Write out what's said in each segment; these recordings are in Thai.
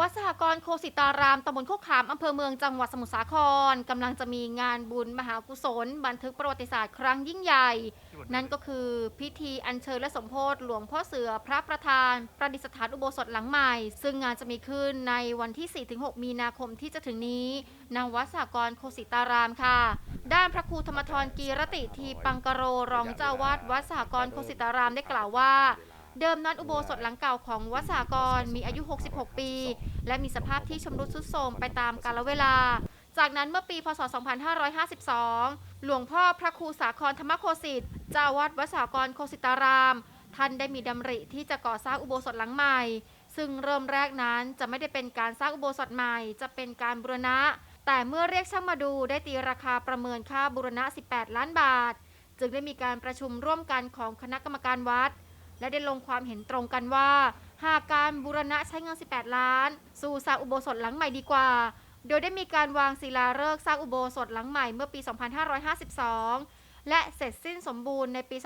วัดสหกรณ์โคสิตารามตำบลโคกขามอำเภอเมืองจังหวัดสมุทรสาครกำลังจะมีงานบุญมหากุศล บันทึกประวัติศาสตร์ครั้งยิ่งใหญ่ นั่นก็คือพิธีอัญเชิญและสมโพธิหลวงพ่อเสือพระประธาน ประดิษฐานอุโบสถหลังใหม่ ซึ่งงานจะมีขึ้นในวันที่ 4-6 มีนาคมที่จะถึงนี้ณวัดสหกรณ์โคสิตารามค่ะ ด้านพระครูธรรมทรกีรติทีปังกโรรองเจ้าอาวาดวัดสหกรณ์โคสิตารามได้กล่าวว่า เดิมนั้นอุโบสถหลังเก่าของวัดสหกรมีอายุ 66 ปี และมีสภาพที่ชำรุดทรุดโทรมไปตามกาลเวลา จากนั้นเมื่อปี พศ 2552 หลวงพ่อพระครูสาครธรรมโคสิตเจ้าวาดวัดสหกรโคสิตาราม ท่านได้มีดำริที่จะก่อสร้างอุโบสถหลังใหม่ ซึ่งเริ่มแรกนั้นจะไม่ได้เป็นการสร้างอุโบสถใหม่ จะเป็นการบูรณะ แต่เมื่อเรียกช่างมาดูได้ตีราคาประเมินค่าบูรณะ 18 ล้านบาท จึงได้มีการประชุมร่วมกันของคณะกรรมการวัด และได้ลงความเห็นตรงกันว่า หากการบูรณะใช้เงิน 18 ล้าน สู่สร้างอุโบสถหลังใหม่ดีกว่า โดยได้มีการวางศิลาฤกษ์สร้างอุโบสถหลังใหม่เมื่อปี 2552 และเสร็จสิ้นสมบูรณ์ในปี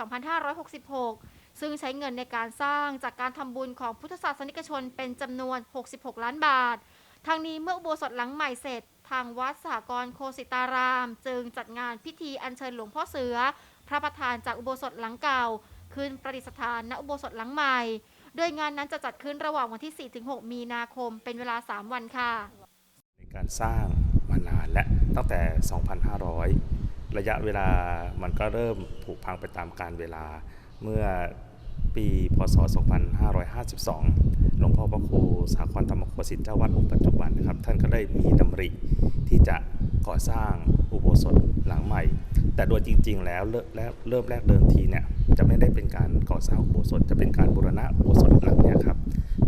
2566 ซึ่งใช้เงินในการสร้างจากการทำบุญของพุทธศาสนิกชนเป็นจำนวน 66 ล้านบาททางนี้เมื่ออุโบสถหลังใหม่เสร็จ ทางวัดสหกรณ์โคสิตาราม จึงจัดงานพิธีอัญเชิญหลวงพ่อเสือ พระประธานจากอุโบสถหลังเก่า ขึ้นประดิษฐานณอุโบสถหลังใหม่ โดยงานนั้นจะจัดขึ้นระหว่างวันที่ 4-6 มีนาคมเป็นเวลา 3 วันค่ะ ในการสร้างมานานและตั้งแต่ 2,500 ระยะเวลามันก็เริ่มผุพังไปตามการเวลาเมื่อปีพศ 2552 หลวงพ่อพระครูสาครธรรมโคสิทธิ์เจ้าวัดองค์ปัจจุบันนะครับ ท่านก็ได้มีดำริที่จะก่อสร้างอุโบสถหลังใหม่ แต่โดยจริงๆแล้วเริ่มแล้วเริ่มแรกเดิมทีเนี่ยจะไม่ได้เป็นการก่อสร้างอุโบสถจะเป็นการบูรณะอุโบสถหลังเนี่ยครับ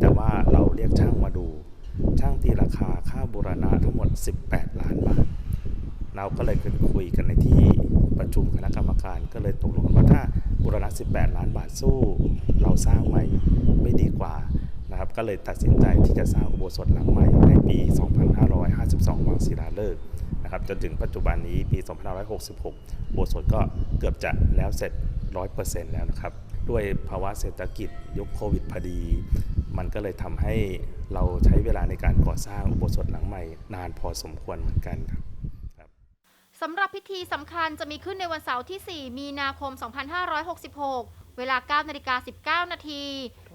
แต่ว่าเราเรียกช่างมาดู ช่างตีราคาค่าบูรณะทั้งหมด 18 ล้านบาท เราก็เลยคุยกันในที่ประชุมคณะกรรมการ ก็เลยตกลงกันว่าถ้าบูรณะ 18 ล้านบาทสู้ เราสร้างใหม่ไม่ดีกว่า นะครับก็เลยตัดสินใจที่จะสร้างอุโบสถหลังใหม่ในปี 2552วางศิลาฤกษ์นะครับจนถึงปัจจุบันนี้ปี 2566 อุโบสถก็เกือบจะแล้วเสร็จ 100%แล้วนะครับ ด้วยภาวะเศรษฐกิจยุคโควิดพอดี มันก็เลยทำให้เราใช้เวลาในการก่อสร้างอุโบสถหลังใหม่ นานพอสมควรเหมือนกันครับสำหรับพิธีสำคัญจะมีขึ้นในวันเสาร์ที่ 4 มีนาคม 2566 เวลา 9นาฬิกา19 นาที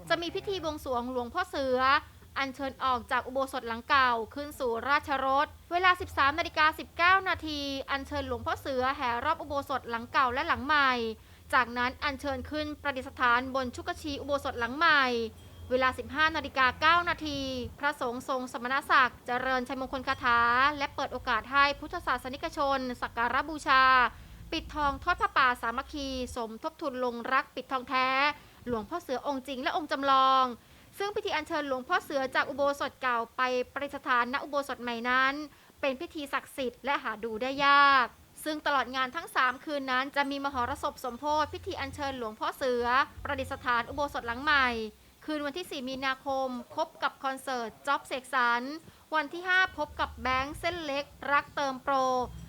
จะมีพิธีบวงสรวงหลวงพ่อเสือ อัญเชิญออกจากอุโบสถหลังเก่าขึ้นสู่ราชรถ เวลา 13นาฬิกา19 นาที อัญเชิญหลวงพ่อเสือแห่รอบอุโบสถหลังเก่าและหลังใหม่ จากนั้นอัญเชิญขึ้นประดิษฐานบนชุกชีอุโบสถหลังใหม่ เวลา 15นาฬิกา9นาที พระสงฆ์ทรงสมณศักดิ์เจริญชัยมงคลคาถา และเปิดโอกาสให้พุทธศาสนิกชน สักการะบูชา ปิดทองทอดผ้าป่าสามัคคี สมทบทุนลงรักปิดทองแท้ หลวงพ่อเสือองค์จริงและองค์จำลอง ซึ่งพิธีอัญเชิญหลวงพ่อเสือจากอุโบสถเก่าไปประดิษฐานณอุโบสถใหม่นั้น เป็นพิธีศักดิ์สิทธิ์และหาดูได้ยาก ซึ่งตลอดงานทั้ง 3 คืนนั้นจะมีมหรสพสมโพธิพิธีอัญเชิญหลวงพ่อเสือ ประดิษฐานอุโบสถหลังใหม่ คืนวันที่ 4 มีนาคม พบกับคอนเสิร์ตจ็อบเสกสรรวันที่ 5 พบกับแบงค์เส้นเล็ก รักเติมโปร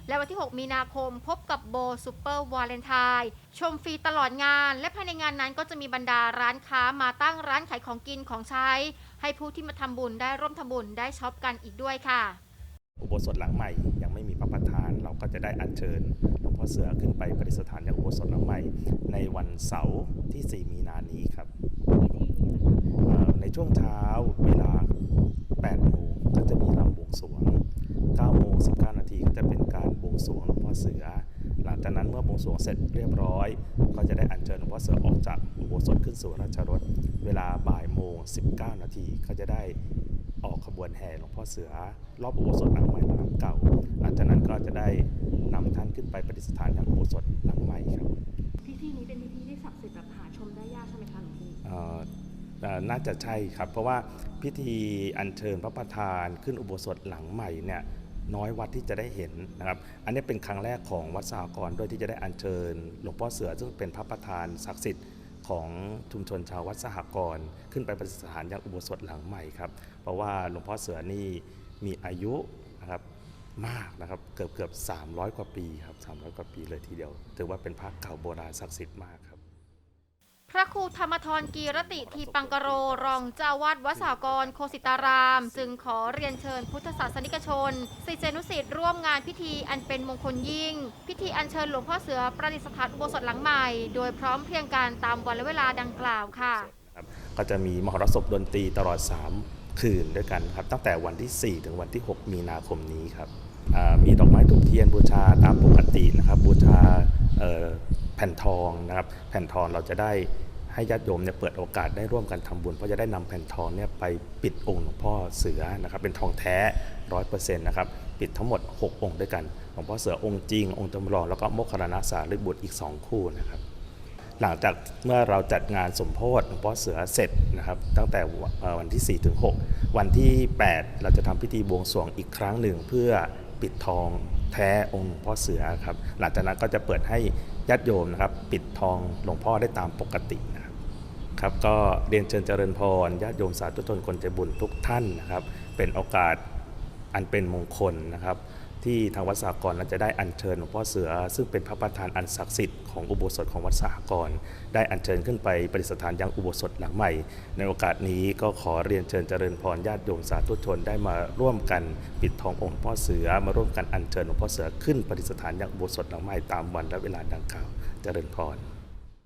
และวันที่ 6 มีนาคมพบกับโบซูเปอร์วาเลนไทน์ชมฟรีตลอดงาน และภายในงานนั้นก็จะมีบรรดาร้านค้ามาตั้งร้านขายของกินของใช้ ให้ผู้ที่มาทำบุญได้ร่วมทำบุญได้ช็อปกันอีกด้วยค่ะ อุโบสถหลังใหม่ยังไม่มีพระประธาน เราก็จะได้อัญเชิญหลวงพ่อเสือขึ้นไปประดิษฐานยังอุโบสถหลังใหม่ ในวันเสาร์ที่ 4 มีนานี้ครับเอ่อในช่วงเช้าเวลา8โมงก็จะมีลำบวงสรวง9โมง19 งสรวงหลวงพ่อเสือ หลังจากนั้นเมื่อบวงสรวงเสร็จเรียบร้อย ก็จะได้อัญเชิญหลวงพ่อเสือออกจากอุโบสถขึ้นสู่ราชรถ เวลาบ่ายโมง 19 นาทีก็จะได้ออกขบวนแห่หลวงพ่อเสือ รอบอุโบสถหลังใหม่และหลังเก่า หลังจากนั้นก็จะได้นำท่านขึ้นไปประดิษฐานยังอุโบสถหลังใหม่ครับพิธีนี้เป็นพิธีที่ศักดิ์สิทธิ์แบบหาชมได้ยากใช่ไหมคะหลวงพี่เอ่อเอ่อน่าจะใช่ครับ เพราะว่าพิธีอัญเชิญพระประธานขึ้นอุโบสถหลังใหม่เนี่ย น้อยวัดที่จะได้เห็นนะครับ อันนี้เป็นครั้งแรกของวัดสากรด้วยที่จะได้อัญเชิญ หลวงพ่อเสือซึ่งเป็นพระประธานศักดิ์สิทธิ์ของชุมชนชาววัดสหกรณ์ขึ้นไปประดิษฐานยังอุโบสถหลังใหม่ครับ เพราะว่าหลวงพ่อเสือนี่มีอายุนะครับมากนะครับเกือบเกือบ300 กว่าปีครับ300 กว่าปีเลยทีเดียว ถือว่าเป็นพระเก่าโบราณศักดิ์สิทธิ์มากครับ พระครูธรรมทรกีรติทีปังกโรรองเจ้าวาดวัดสากรโคสิตาราม จึงขอเรียนเชิญพุทธศาสนิกชนศิษยานุศิษย์ร่วมงานพิธีอันเป็นมงคลยิ่ง พิธีอัญเชิญหลวงพ่อเสือประดิษฐานอุโบสถหลังใหม่ โดยพร้อมเพรียงกันตามวันและเวลาดังกล่าวค่ะ ก็จะมีมหรสพดนตรีตลอด 3 คืนด้วยกันครับ ตั้งแต่วันที่ 4 ถึงวันที่ 6 มีนาคมนี้ครับ มีดอกไม้ถูกเทียนบูชาตามปกตินะครับบูชาแผ่นทองนะครับแผ่นทองเราจะได้ให้ญาติโยมเนี่ยเปิดโอกาสได้ร่วมกันทำบุญเพราะจะได้นำแผ่นทองเนี่ยไปปิดองค์หลวงพ่อเสือนะครับเป็นทองแท้ร้อยเปอร์เซ็นต์นะครับปิดทั้งหมด 6 องค์ด้วยกันหลวงพ่อเสือองค์จริง องค์จำลองแล้วก็โมคคลลานะสารีบุตรอีก 2 คู่นะครับหลังจากเมื่อเราจัดงานสมโพธิหลวงพ่อเสือเสร็จนะครับตั้งแต่วันเอ่อวันที่4ถึง6วันที่ 8 เราจะทำพิธีบวงสรวงอีกครั้งหนึ่งเพื่อ ปิดทองแท้องค์พ่อเสือครับ หลังจากนั้นก็จะเปิดให้ญาติโยมนะครับ ปิดทองหลวงพ่อได้ตามปกตินะครับครับก็เรียนเชิญเจริญพรญาติโยมสาธุชนคนใจบุญทุกท่านนะครับ เป็นโอกาสอันเป็นมงคลนะครับ ที่ทางวัดสากรนั้นจะได้อัญเชิญหลวงพ่อเสือ ซึ่งเป็นพระประธานอันศักดิ์สิทธิ์ของอุโบสถของวัดสากรได้อัญเชิญขึ้นไปประดิษฐานยังอุโบสถหลังใหม่ ในโอกาสนี้ก็ขอเรียนเชิญเจริญพรญาติโยมสาธุชนได้มาร่วมกันปิดทององค์หลวงพ่อเสือมาร่วมกันอัญเชิญหลวงพ่อเสือขึ้นประดิษฐานยังอุโบสถหลังใหม่ตามวันและเวลาดังกล่าวเจริญพร